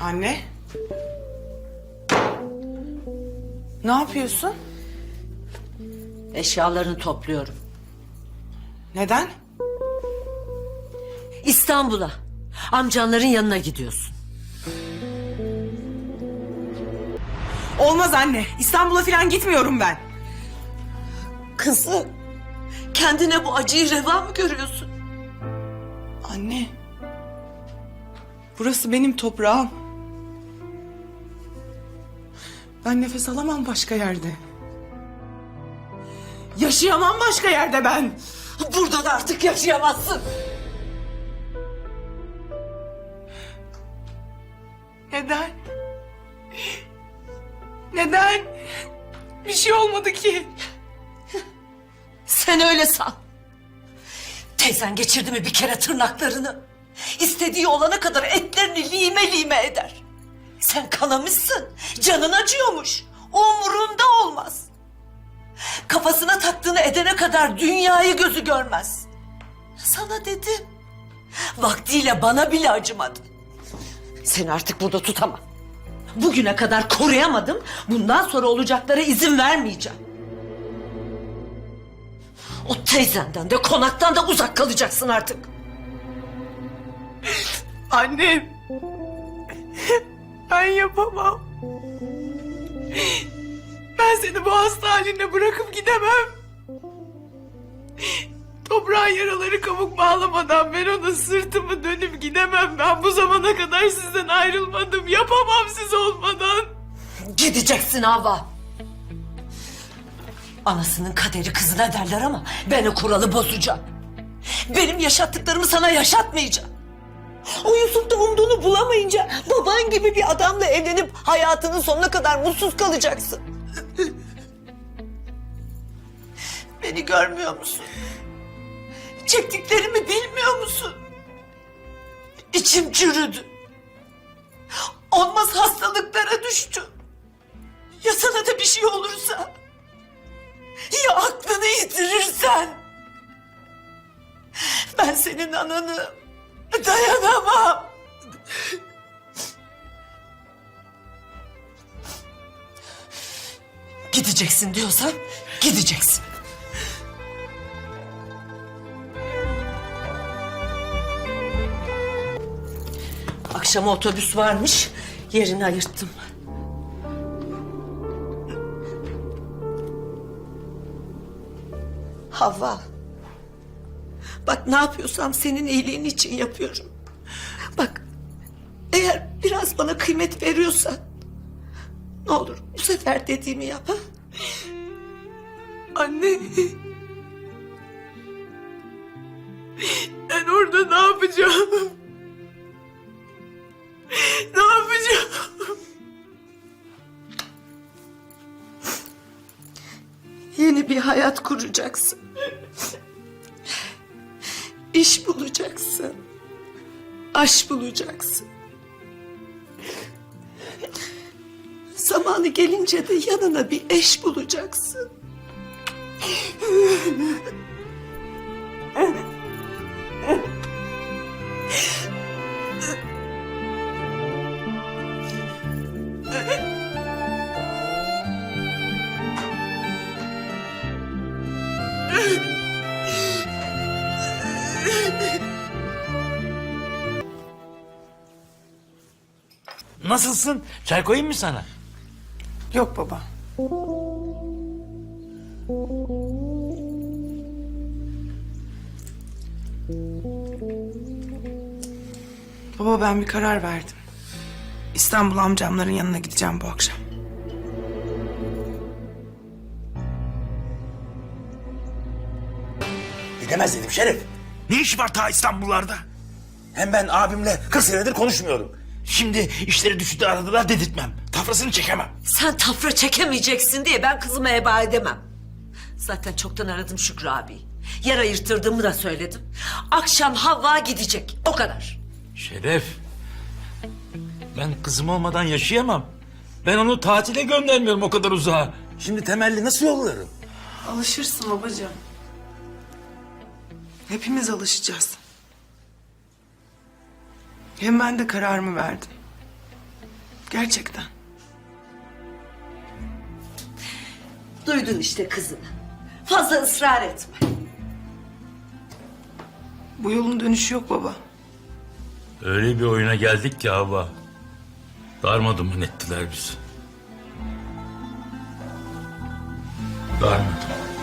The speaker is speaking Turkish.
Anne. Ne yapıyorsun? Eşyalarını topluyorum. Neden? İstanbul'a. Amcanların yanına gidiyorsun. Olmaz anne. İstanbul'a falan gitmiyorum ben. Kızım, kendine bu acıyı reva mı görüyorsun? Anne. Burası benim toprağım. Ben nefes alamam başka yerde. Yaşayamam başka yerde ben. Burada da artık yaşayamazsın. Neden? Neden? Bir şey olmadı ki. Sen öyle san. Teyzen geçirdi mi bir kere tırnaklarını? İstediği olana kadar etlerini lime lime eder. Sen kanamışsın. Canın acıyormuş. Umurunda olmaz. Kafasına taktığını edene kadar dünyayı gözü görmez. Sana dedim. Vaktiyle bana bile acımadı. Seni artık burada tutamam. Bugüne kadar koruyamadım. Bundan sonra olacaklara izin vermeyeceğim. O teyzenden de konaktan da uzak kalacaksın artık. Annem. Ben yapamam. Ben seni bu hasta haline bırakıp gidemem. Toprağın yaraları kabuk bağlamadan ben ona sırtımı dönüp gidemem. Ben bu zamana kadar sizden ayrılmadım. Yapamam siz olmadan. Gideceksin Hava. Anasının kaderi kızına derler ama ben o kuralı bozacağım. Benim yaşattıklarımı sana yaşatmayacağım. O Yusuf da umduğunu bulamayınca baban gibi bir adamla evlenip hayatının sonuna kadar mutsuz kalacaksın. Beni görmüyor musun? Çektiklerimi bilmiyor musun? İçim çürüdü. Olmaz hastalıklara düştüm. Ya sana da bir şey olursa? Ya aklını yitirirsen? Ben senin ananı dayanamam. Gideceksin diyorsam gideceksin. Akşama otobüs varmış. Yerini ayırttım. Hava. Bak ne yapıyorsam senin iyiliğin için yapıyorum. Bak eğer biraz bana kıymet veriyorsan ne olur bu sefer dediğimi yap ha? Anne. Ben orada ne yapacağım? Ne yapacağım? Yeni bir hayat kuracaksın. İş bulacaksın. Aş bulacaksın. Zamanı gelince de yanına bir eş bulacaksın. Nasılsın? Çay koyayım mı sana? Yok baba. Baba ben bir karar verdim. İstanbul amcamların yanına gideceğim bu akşam. Gidemez dedim Şerif. Ne işi var ta İstanbullarda? Hem ben abimle 40 senedir konuşmuyorum. Şimdi işleri düştü aradılar dedirtmem. Tafrasını çekemem. Sen tafra çekemeyeceksin diye ben kızımı heba edemem. Zaten çoktan aradım Şükrü abi. Yer ayırttırdığımı da söyledim. Akşam Havva gidecek. O kadar. Şeref. Ben kızım olmadan yaşayamam. Ben onu tatile göndermiyorum o kadar uzağa. Şimdi temelli nasıl yollarım? Alışırsın babacığım. Hepimiz alışacağız. Hem ben de kararımı verdim. Gerçekten. Duydun işte kızını. Fazla ısrar etme. Bu yolun dönüşü yok baba. Öyle bir oyuna geldik ki hava. Darmadağın ettiler bizi. Darmadağın.